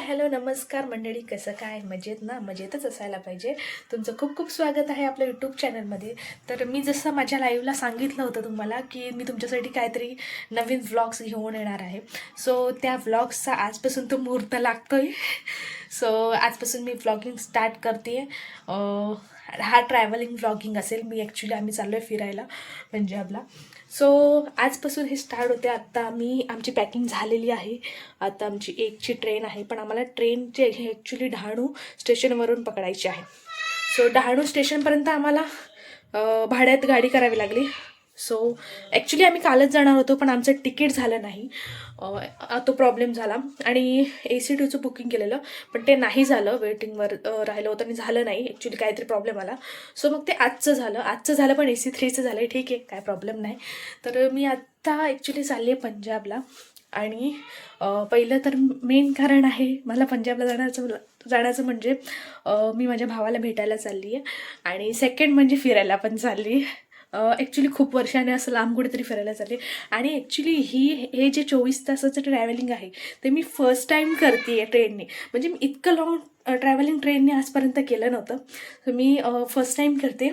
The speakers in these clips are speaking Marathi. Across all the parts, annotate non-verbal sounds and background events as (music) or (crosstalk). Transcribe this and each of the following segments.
हॅलो नमस्कार मंडळी कसं काय? मजेत ना? मजेतच असायला पाहिजे. तुमचं खूप खूप स्वागत आहे आपल्या यूट्यूब चॅनलमध्ये तर मी जसं माझ्या लाईव्हला सांगितलं होतं तुम्हाला की मी तुमच्यासाठी काहीतरी नवीन व्लॉग्स घेऊन येणार आहे. सो त्या व्लॉग्सचा आजपासून तो मुहूर्त लागतो आहे सो आजपासून मी व्लॉगिंग स्टार्ट करते. हा ट्रॅव्हलिंग व्लॉगिंग असेल. मी ॲक्च्युली आम्ही चाललो आहे फिरायला पंजाबला. सो आजपासून हे स्टार्ट होते. आत्ता आम्ही आमची पॅकिंग झालेली आहे. आता आमची एकची ट्रेन आहे पण आम्हाला ट्रेनची ॲक्च्युली डहाणू स्टेशनवरून पकडायची आहे. सो डहाणू स्टेशनपर्यंत आम्हाला भाड्यात गाडी करावी लागली. सो ॲक्च्युली आम्ही कालच जाणार होतो पण आमचं तिकीट झालं नाही. तो प्रॉब्लेम झाला. आणि ए सी टूचं बुकिंग केलेलं पण ते नाही झालं. वेटिंगवर राहिलं होतं आणि झालं नाही. ॲक्च्युली काहीतरी प्रॉब्लेम आला. सो मग ते आजचं झालं. आजचं झालं पण ए सी थ्रीचं झालं ठीक आहे काय प्रॉब्लेम नाही. तर मी आत्ता ॲक्च्युली चालली आहे पंजाबला. आणि पहिलं तर मेन कारण आहे मला पंजाबला जाण्याचं जाण्याचं म्हणजे मी माझ्या भावाला भेटायला चालली आहे आणि सेकंड म्हणजे फिरायला पण चालली आहे ॲक्च्युली खूप वर्षाने असं लांब कुठेतरी फिरायला चालले. आणि ॲक्च्युली ही हे जे चोवीस तासाचं ट्रॅव्हलिंग आहे ते मी फर्स्ट टाईम करते आहे ट्रेनने म्हणजे मी इतकं लॉंग ट्रॅव्हलिंग ट्रेनने आजपर्यंत केलं नव्हतं. तर मी फर्स्ट टाईम करते.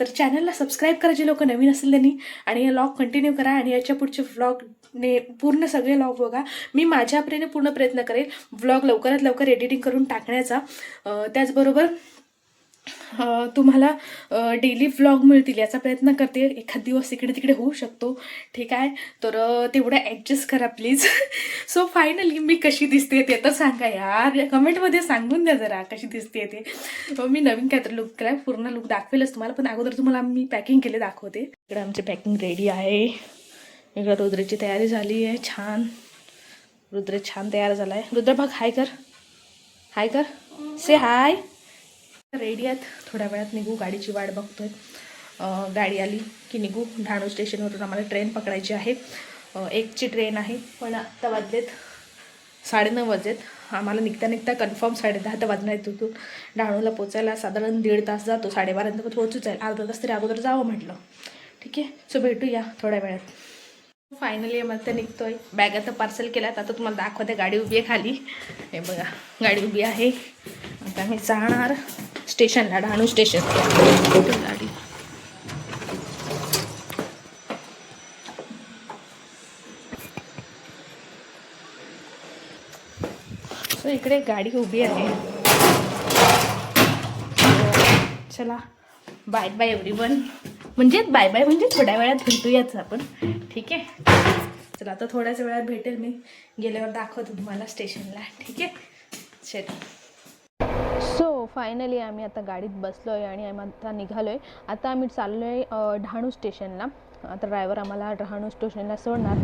तर चॅनलला सबस्क्राईब करा जे लोक नवीन असेल त्यांनी. आणि हे लॉग कंटिन्यू करा. आणि याच्या पुढचे व्लॉगने पूर्ण सगळे लॉग बघा. मी माझ्यापरीने पूर्ण प्रयत्न करेल व्लॉग लवकरात लवकर एडिटिंग करून टाकण्याचा. त्याचबरोबर तुम्हाला डेली व्लॉग मिळतील याचा प्रयत्न करते. एखाद दिवस इकडे तिकडे होऊ शकतो. ठीक आहे? तर तेवढं ॲडजस्ट करा प्लीज सो फायनली मी कशी दिसते ते तर सांगा यार. कमेंटमध्ये सांगून द्या जरा कशी दिसते ते. मी नवीन काहीतरी लुक केला पूर्ण लुक दाखवेलच तुम्हाला. पण अगोदर तुम्हाला मी पॅकिंग केले दाखवते. इकडे आमची पॅकिंग रेडी आहे. इकडे रुद्रेची तयारी झाली आहे. छान. रुद्र छान तयार झाला आहे रुद्र बघ हाय कर. हाय कर. से हाय रेडी आहेत. थोड्या वेळात निघू. गाडीची वाट बघतोय. गाडी आली की निघू. डहाणू स्टेशनवरून आम्हाला ट्रेन पकडायची आहे. एकची ट्रेन आहे. पण आत्ता वाजलेत साडेनऊ वाजलेत. आम्हाला निघता निघता कन्फर्म साडे दहा तर वाजणार आहेत तिथून. डहाणूला पोचायला साधारण दीड तास जातो. साडेबारानंतर पोहोचूच जाईल अर्धा तास तरी अगोदर जावं म्हटलं. ठीक आहे? सो भेटूया थोड्या वेळात. फायनली मग ते निघतोय. बॅग आता पार्सल केल्यात. आता तुम्हाला दाखवते. गाडी उभी आहे खाली. हे बघा. गाडी उभी आहे. आता मी जाणार. स्टेशनला डहाणू स्टेशन. गाडी सो इकडे गाडी उभी आहे. चला बाय बाय एव्हरी वन म्हणजे बाय बाय म्हणजे थोड्या वेळात भेटूयाच आपण. ठीक आहे? चला आता थोड्याच वेळात भेटेल मी. गेल्यावर दाखवतो तुम्हाला स्टेशनला. ठीक आहे? चल. सो फायनली आम्ही आता गाडीत बसलो आहे आणि आम्ही आता निघालो आहे आता आम्ही चाललो आहे डहाणू स्टेशनला. आता ड्रायव्हर आम्हाला डहाणू स्टेशनला सोडणार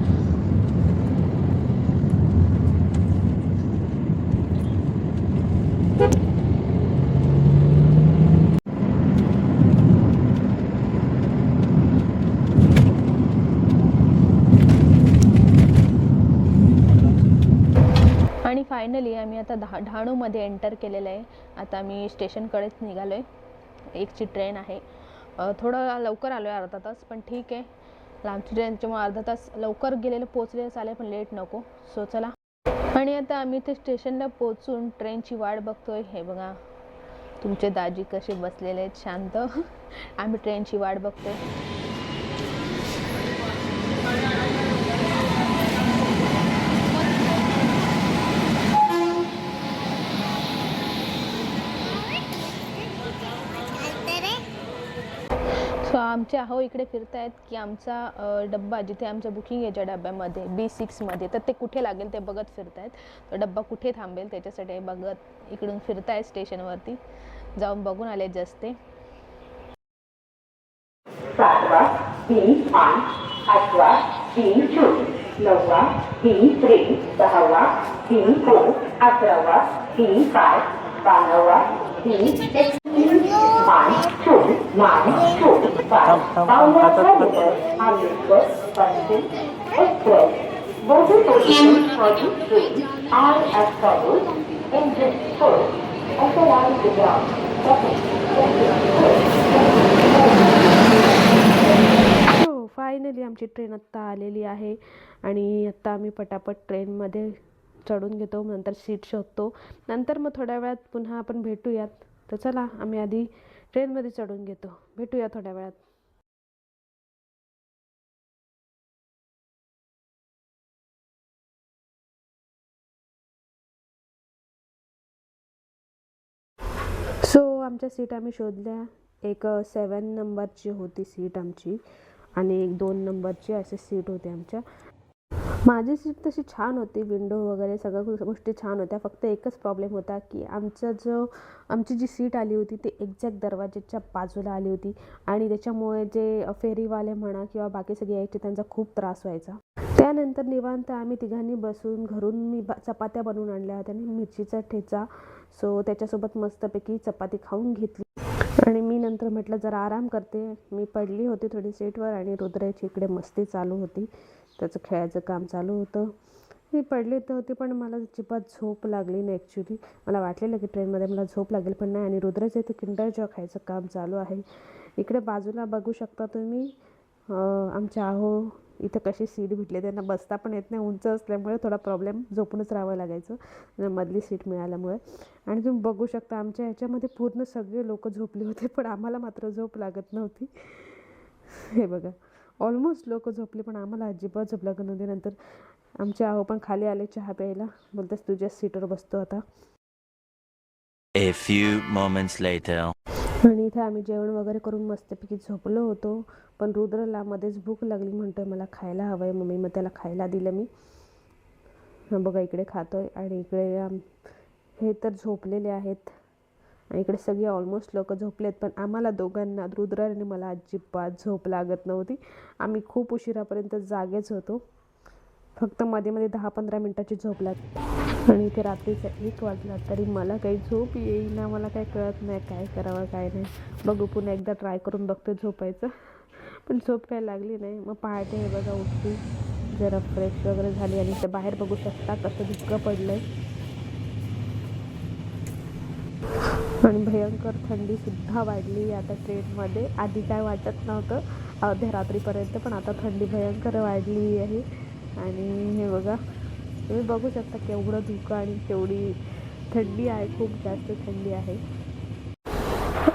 आणि फायनली आम्ही आता धा डहाणूमध्ये एंटर केलेलं आहे. आता आम्ही स्टेशनकडेच निघालो आहे एकची ट्रेन आहे. थोडं लवकर आलो आहे अर्धा तास पण ठीक आहे. लांबची ट्रेन अर्धा तास लवकर गेलेलं पोचलेलं चालेल पण लेट नको. सो चला. आणि आता आम्ही ते स्टेशनला पोचून ट्रेनची वाट बघतोय. हे बघा. तुमचे दाजी कसे बसलेले आहेत शांत. (laughs) आम्ही ट्रेनची वाट बघतोय सो आमचे अहो इकडे फिरतायत की आमचा डब्बा जिथे आमचं बुकिंग आहे ज्या डब्यामध्ये बी सिक्समध्ये तर ते कुठे लागेल ते बघत फिरतायत. तो डब्बा कुठे थांबेल त्याच्यासाठी बघत इकडून फिरतायत स्टेशनवरती. जाऊन बघून आले जस्ट ते. सातवा तीन पाच आठवा तीन शून्य नववा तीन त्रेवीस दहावा तीन दोन अकरावा तीन पाच बारावा तीन हो, for train are as follows. Authorize the ground. हो फायनली आमची ट्रेन आत्ता आलेली आहे आणि आत्ता आम्ही पटापट ट्रेनमध्ये चढून घेतो नंतर सीट शोधतो नंतर मग थोड्या वेळात पुन्हा आपण भेटूयात तर चला आम्ही आधी ट्रेनमध्ये चढून घेतो. भेटूया थोड्या वेळात. सो आमच्या सीट आम्ही शोधल्या. एक सेवन नंबरची होती सीट आमची आणि एक दोन नंबरची असे सीट होते आमच्या. माझी सीट तशी छान होती विंडो वगैरे सगळ्या गोष्टी छान होत्या. फक्त एकच प्रॉब्लेम होता की आमचा जो आमची जी सीट आली होती ती एक्झॅक्ट दरवाजेच्या बाजूला आली होती. आणि त्याच्यामुळे जे फेरीवाले म्हणा किंवा बाकी सगळे यायचे त्यांचा खूप त्रास व्हायचा. त्यानंतर निवांत आम्ही तिघांनी बसून घरून मी चपात्या बनवून आणल्या होत्या आणि मिरचीचा ठेचा. सो त्याच्यासोबत मस्तपैकी चपाती खाऊन घेतली. आणि मी नंतर म्हटलं जरा आराम करते. मी पडली होती थोडी सीटवर आणि रुद्राची इकडे मस्ती चालू होती. त्याचं खेळायचं काम चालू होतं. मी पडले तर होते पण मला अजिबात झोप लागली नाही ॲक्च्युली मला वाटलेलं की ट्रेनमध्ये मला झोप लागेल पण नाही. आणि रुद्राचं इथे किंडर जॉ खायचं काम चालू आहे. इकडे बाजूला बघू शकता तुम्ही. आमच्या आहो इथं कशी सीट भेटली. त्यांना बसता पण येत नाही. उंच असल्यामुळे थोडा प्रॉब्लेम झोपूनच राहावं लागायचं. मधली सीट मिळाल्यामुळे. आणि तुम्ही बघू शकता आमच्या ह्याच्यामध्ये पूर्ण सगळे लोक झोपले होते पण आम्हाला मात्र झोप लागत नव्हती. हे बघा. ऑलमोस्ट लोक झोपले पण आम्हाला अजिबात झोप लागत नव्हती नंतर आमचे आहो पण खाली आले चहा प्यायला. बोलतेस तुझ्या सीटवर बसतो आता. A few moments later. आणि इथे आम्ही जेवण वगैरे करून मस्तपैकी झोपलो होतो. पण रुद्रला मध्येच भूक लागली. म्हणतोय मला खायला हवं आहे मम्मी. मग त्याला खायला दिलं मी. बघा इकडे खातोय. आणि इकडे हे तर झोपलेले आहेत. इकडे सगळे ऑलमोस्ट लोक झोपलेत पण आम्हाला दोघांना रुद्र आणि मला अजिबात झोप लागत नव्हती. आम्ही खूप उशिरापर्यंत जागेच होतो. फक्त मध्ये मध्ये दहा पंधरा मिनटाची झोप लागते. आणि इथे रात्रीचा एक वाजला तरी मला काही झोप येईना मला काही कळत नाही काय करावं काय नाही. बघू पुन्हा एकदा ट्राय करून बघतो झोपायचं. पण झोप काय लागली नाही. मग पहाटे हे बघा उठली जरा फ्रेश वगैरे झाली आणि ते बाहेर बघू शकता कसं धुकं पडलं आहे आणि भयंकर थंडीसुद्धा वाढली आता ट्रेनमध्ये. आधी काय वाटत नव्हतं अर्ध्या रात्रीपर्यंत पण आता थंडी भयंकर वाढली आहे. आणि हे बघा तुम्ही बघू शकता केवढं धुकं आणि केवढी थंडी आहे खूप जास्त थंडी आहे.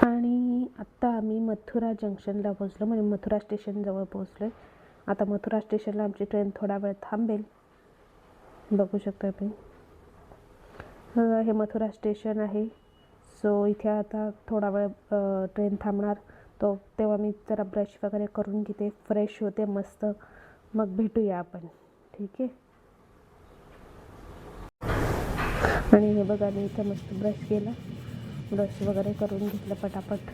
आणि आत्ता आम्ही मथुरा जंक्शनला पोहोचलो म्हणजे मथुरा स्टेशनजवळ पोहोचलो आहे आता मथुरा स्टेशनला आमची ट्रेन थोडा वेळ थांबेल. बघू शकता तुम्ही. हे मथुरा स्टेशन आहे. सो इथे आता थोडा वेळ ट्रेन थांबणार. तो तेव्हा मी जरा ब्रश वगैरे करून घेते. फ्रेश होते मस्त. मग भेटूया आपण. ठीक आहे? आणि हे बघा मी इथं मस्त ब्रश केला. ब्रश वगैरे करून घेतलं पटापट.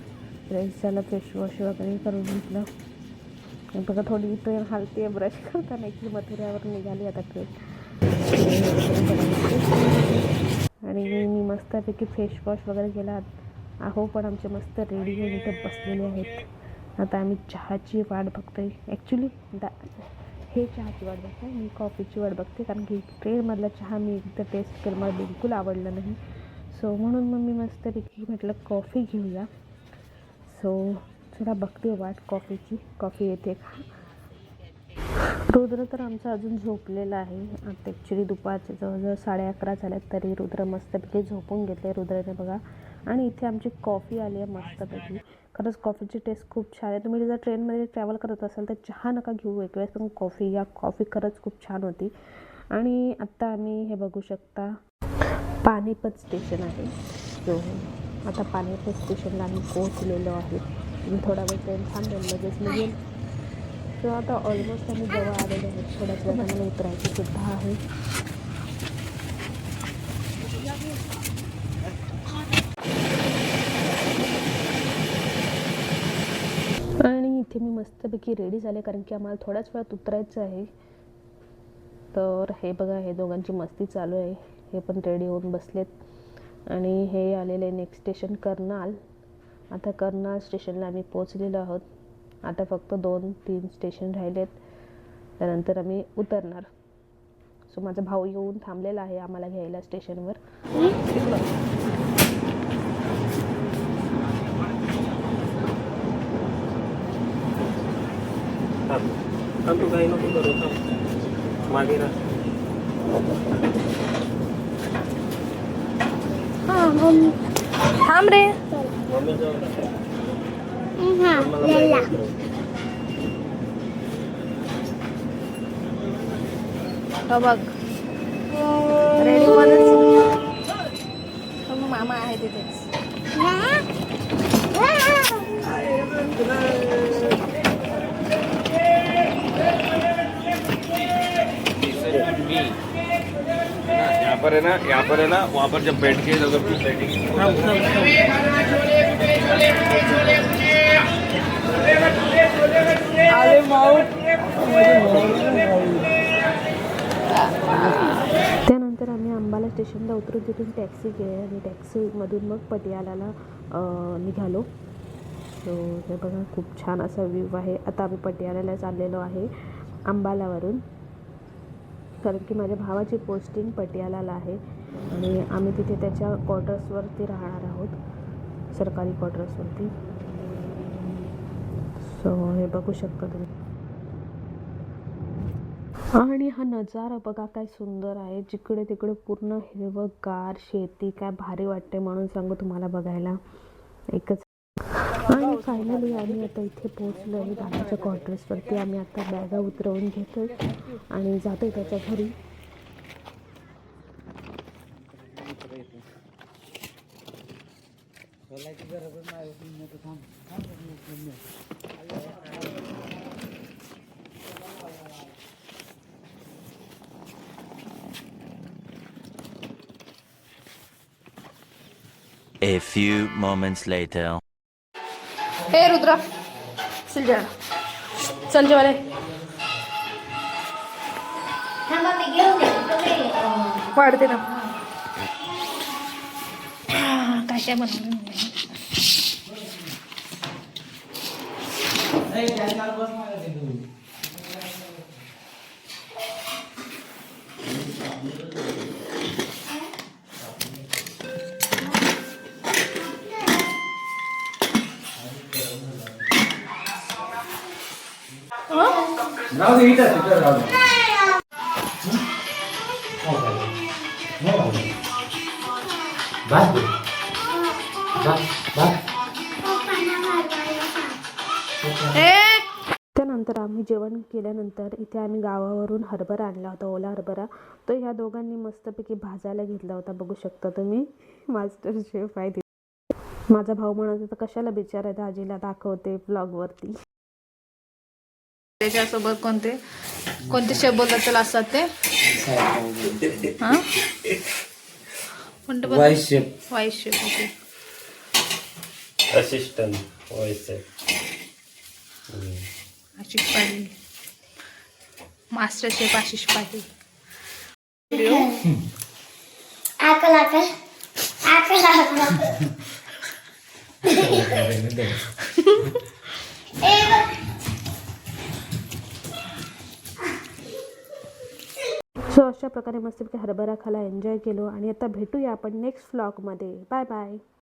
फ्रेश झालं फेश वॉश वगैरे करून घेतलं. बघा थोडी ट्रेन हलते ब्रश करताना इथली मथुऱ्यावर निघाली आता ट्रेन आणि मी मस्तपैकी फेश वॉश वगैरे केला. आहो पण आमचे मस्त रेडी होऊन इथे बसलेले आहेत. आता आम्ही चहाची वाट बघतोय. ॲक्च्युली दा हे चहाची वाट बघते मी कॉफीची वाट बघते. कारण की ट्रेनमधला चहा मी एकदा टेस्ट केलं. मला बिलकुल आवडलं नाही. सो म्हणून मग मी मस्तपैकी म्हटलं कॉफी घेऊया. सो चला बघते वाट कॉफीची कॉफी येते का? रुद्र तर आमचा अजून झोपलेला आहे. आता ॲक्च्युली दुपारचे जवळजवळ साडे अकरा झाल्यात तरी रुद्र मस्तपैकी झोपून घेतले रुद्रने बघा. आणि इथे आमची कॉफी आली आहे मस्तपैकी. खरंच कॉफीची टेस्ट खूप छान आहे. तुम्ही जर ट्रेनमध्ये ट्रॅव्हल करत असाल तर चहा नका घेऊ एक वेळेस पण कॉफी या कॉफी खरंच खूप छान होती. आणि आत्ता आम्ही हे बघू शकता. पानिपत स्टेशन आहे. सो आता पानिपत स्टेशनला आम्ही पोहोचलेलो आहे. थोडा वेळ ट्रेन थांबेल लगेच. निघेल सो आता ऑलमोस्ट आम्ही जवळ आलेलो आहोत. थोड्याच वेळ आम्हाला उतरायचं सुद्धा आहे. आणि इथे मी मस्तपैकी रेडी झाले कारण की आम्हाला थोड्याच वेळात उतरायचं आहे. तर हे बघा हे दोघांची मस्ती चालू आहे. हे पण रेडी होऊन बसलेत. आणि हे आलेले नेक्स्ट स्टेशन करनाल. आता करनाल स्टेशनला आम्ही पोचलेलो आहोत. आता फक्त दोन तीन स्टेशन राहिलेत. त्यानंतर आम्ही उतरणार. सो माझा भाऊ येऊन थांबलेला आहे आम्हाला घ्यायला स्टेशनवर थांब मागे रे हो बघ. रेडी मध्येच मग मामा आहे तिथेच. यहाँ पर है ना यहाँ पर है ना वहाँ पर जब बैठ के अगर तू बैठेगी त्यानंतर आम्ही अंबाला स्टेशनला उतरून तिथून टॅक्सी घे आणि टॅक्सीमधून मग पटियालाला निघालो. सो हे बघा खूप छान असा व्ह्यू आहे. आता आम्ही पटियालाला चाललेलो आहे अंबालावरून. कारण की माझ्या भावाची पोस्टिंग पटियालाला आहे आणि आम्ही तिथे त्याच्या क्वार्टर्सवरती राहणार आहोत. सरकारी क्वार्टर्सवरती सो हे बघू शकता तुम्ही. आणि हा नजारा बघा काय सुंदर आहे. जिकडे तिकडे पूर्ण हिरवंगार शेती काय भारी वाटते म्हणून सांगू तुम्हाला बघायला. एकच. आणि फायनली आम्ही आता इथे पोहोचलो आहे दादाच्या क्वार्टर्सवरती आम्ही आता बॅगा उतरवून घेतो आणि जातोय त्याच्या घरी. A few moments later. हे रुद्रा चल जा चल जेवायला वाढते ना काय काय बनवलं त्यानंतर आम्ही जेवण केल्यानंतर इथे आम्ही गावावरून हरभरा आणला होता ओला हरभरा. तो ह्या दोघांनी मस्तपैकी भाजायला घेतला होता बघू शकता तुम्ही. मास्टर शेफ आहे तिथे माझा भाऊ म्हणत होता कशाला बिचारा आजीला दाखवते ब्लॉगवरती त्याच्यासोबत कोणते? कोणते बोलतात त्याला असतात ते? हा? कोणते vice okay. Assistant Ashish Patil. Master chef Ashish Patil. प्रकारे मस्तपैकी हरभरा खाला एन्जॉय केलो. आणि आता भेटूया आपण नेक्स्ट व्लॉगमध्ये बाय बाय